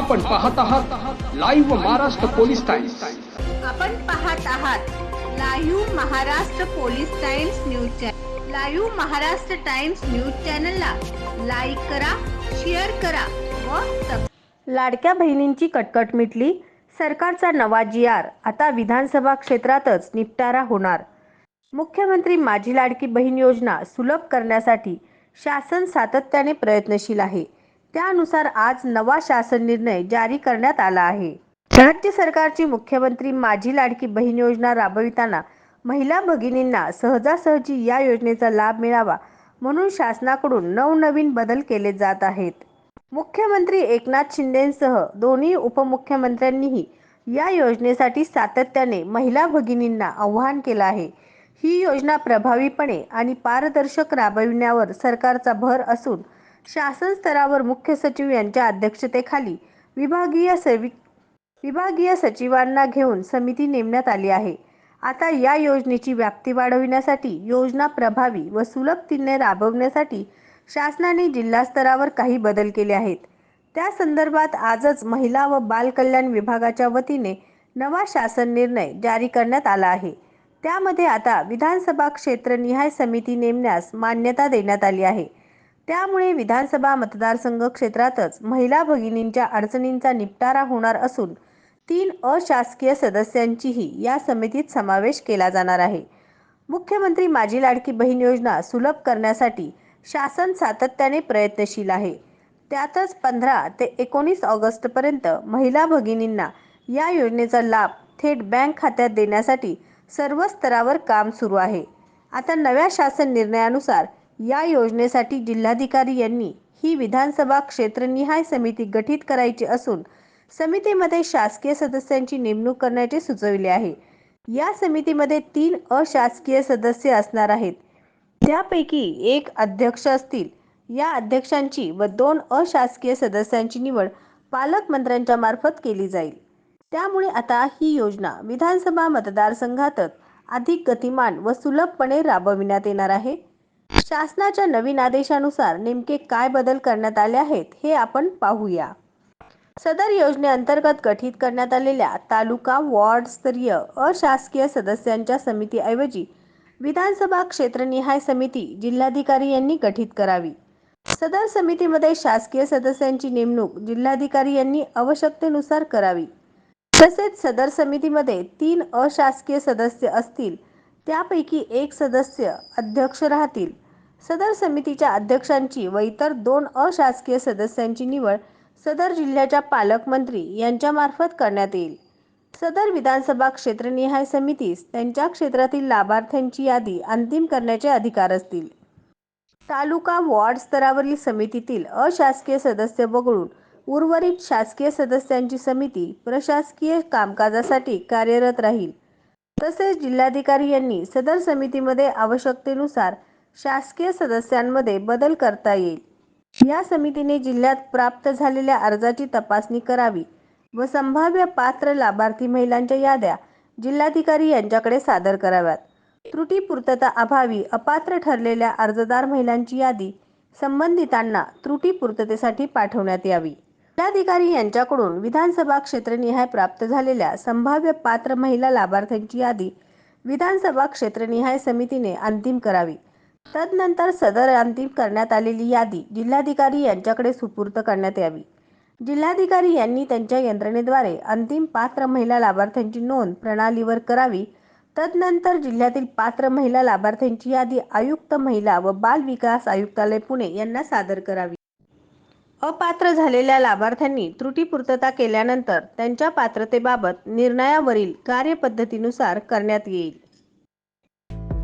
आपण पाहत आहात लाईव्ह महाराष्ट्र पोलीस टाइम्स आपण पाहत आहात live Maharashtra police Times news channel live Maharashtra Times news चॅनलला लाईक करा शेअर करा व सब लाडक्या बहिणींची कटकट मिटली. सरकारचा नवा जी आर आता विधानसभा क्षेत्रातच निपटारा होणार. मुख्यमंत्री माझी लाडकी बहीण योजना सुलभ करण्यासाठी शासन सातत्याने प्रयत्नशील आहे. त्यानुसार आज नवा शासन निर्णय जारी करण्यात आला आहे. राज्य सरकारची मुख्यमंत्री माझी लाडकी बहीण योजना राबविताना महिला भगिनींना सहजासहजी या योजनेचा लाभ मिळावा म्हणून शासनाकडून नवनवीन बदल केले जात आहेत. मुख्यमंत्री एकनाथ शिंदेसह दोन्ही उपमुख्यमंत्र्यांनीही या योजनेसाठी सातत्याने महिला भगिनींना आवाहन केलं आहे. ही योजना प्रभावीपणे आणि पारदर्शक राबविण्यावर सरकारचा भर असून शासन स्तरावर मुख्य सचिव यांच्या अध्यक्षतेखाली विभागीय सेवि विभागीय सचिवांना घेऊन समिती नेमण्यात आली आहे. आता या योजनेची व्याप्ती वाढविण्यासाठी योजना प्रभावी व सुलभतीने राबवण्यासाठी शासनाने जिल्हा स्तरावर काही बदल केले आहेत. त्या संदर्भात आजच महिला व बाल कल्याण विभागाच्या वतीने नवा शासन निर्णय जारी करण्यात आला आहे. त्यामध्ये आता विधानसभा क्षेत्रनिहाय समिती नेमण्यास मान्यता देण्यात आली आहे. त्यामुळे विधानसभा मतदारसंघ क्षेत्रातच महिला भगिनींच्या अडचणींचा निपटारा होणार असून तीन अशासकीय सदस्यांचीही या समितीत समावेश केला जाणार आहे. मुख्यमंत्री माझी लाडकी बहीण योजना सुलभ करण्यासाठी शासन सातत्याने प्रयत्नशील आहे. त्यातच पंधरा ते एकोणीस ऑगस्टपर्यंत महिला भगिनींना या योजनेचा लाभ थेट बँक खात्यात देण्यासाठी सर्व स्तरावर काम सुरू आहे. आता नव्या शासन निर्णयानुसार या योजनेसाठी जिल्हाधिकारी यांनी ही विधानसभा क्षेत्रनिहाय समिती गठीत करायची असून समितीमध्ये शासकीय सदस्यांची नेमणूक करण्याचे सुचविले आहे. या समितीमध्ये तीन अशासकीय सदस्य असणार आहेत. त्यापैकी एक अध्यक्ष असतील. या अध्यक्षांची व दोन अशासकीय सदस्यांची निवड पालकमंत्र्यांच्या मार्फत केली जाईल. त्यामुळे आता ही योजना विधानसभा मतदारसंघातच अधिक गतिमान व सुलभपणे राबविण्यात येणार आहे. शासनाच्या नवीन आदेशानुसार नेमके काय बदल करण्यात आले आहेत हे आपण पाहूया. सदर योजनेअंतर्गत गठीत करण्यात आलेल्या तालुका वॉर्ड स्तरीय अशासकीय सदस्यांच्या समितीऐवजी विधानसभा क्षेत्रनिहाय समिती जिल्हाधिकारी यांनी गठीत करावी. सदर समितीमध्ये शासकीय सदस्यांची नेमणूक जिल्हाधिकारी यांनी आवश्यकतेनुसार करावी. तसेच सदर समितीमध्ये तीन अशासकीय सदस्य असतील त्यापैकी एक सदस्य अध्यक्ष राहतील. सदर समितीच्या अध्यक्षांची व इतर दोन अशासकीय सदस्यांची निवड सदर जिल्ह्याच्या पालकमंत्री यांच्यामार्फत करण्यात येईल. सदर विधानसभा क्षेत्रनिहाय समितीस त्यांच्या क्षेत्रातील लाभार्थ्यांची यादी अंतिम करण्याचे अधिकार असतील. तालुका वॉर्ड स्तरावरील समितीतील अशासकीय सदस्य वगळून उर्वरित शासकीय सदस्यांची समिती प्रशासकीय कामकाजासाठी कार्यरत राहील. तसेच जिल्हाधिकारी यांनी सदर समितीमध्ये आवश्यकतेनुसार शासकीय सदस्यांमध्ये बदल करता येईल. या समितीने जिल्ह्यात प्राप्त झालेल्या अर्जाची तपासणी करावी व संभाव्य पात्र लाभार्थी महिलांच्या याद्या जिल्हाधिकारी यांच्याकडे सादर कराव्यात. त्रुटी पूर्तता अभावी अपात्र ठरलेल्या अर्जदार महिलांची यादी संबंधितांना त्रुटी पूर्ततेसाठी पाठवण्यात यावी. जिल्हाधिकारी यांच्याकडून विधानसभा क्षेत्रनिहाय प्राप्त झालेल्या संभाव्य पात्र महिला लाभार्थ्यांची यादी विधानसभा क्षेत्रनिहाय समितीने अंतिम करावी. तदनंतर सदर अंतिम करण्यात आलेली यादी जिल्हाधिकारी यांच्याकडे सुपूर्त करण्यात यावी. जिल्हाधिकारी यांनी त्यांच्या यंत्रणेद्वारे अंतिम पात्र महिला लाभार्थ्यांची नोंद प्रणालीवर करावी. तदनंतर जिल्ह्यातील पात्र महिला लाभार्थ्यांची यादी आयुक्त महिला व बाल विकास आयुक्तालय पुणे यांना सादर करावी. अपात्र झालेल्या लाभार्थ्यांनी त्रुटीपूर्तता केल्यानंतर त्यांच्या पात्रतेबाबत निर्णयावरील कार्यपद्धतीनुसार करण्यात येईल.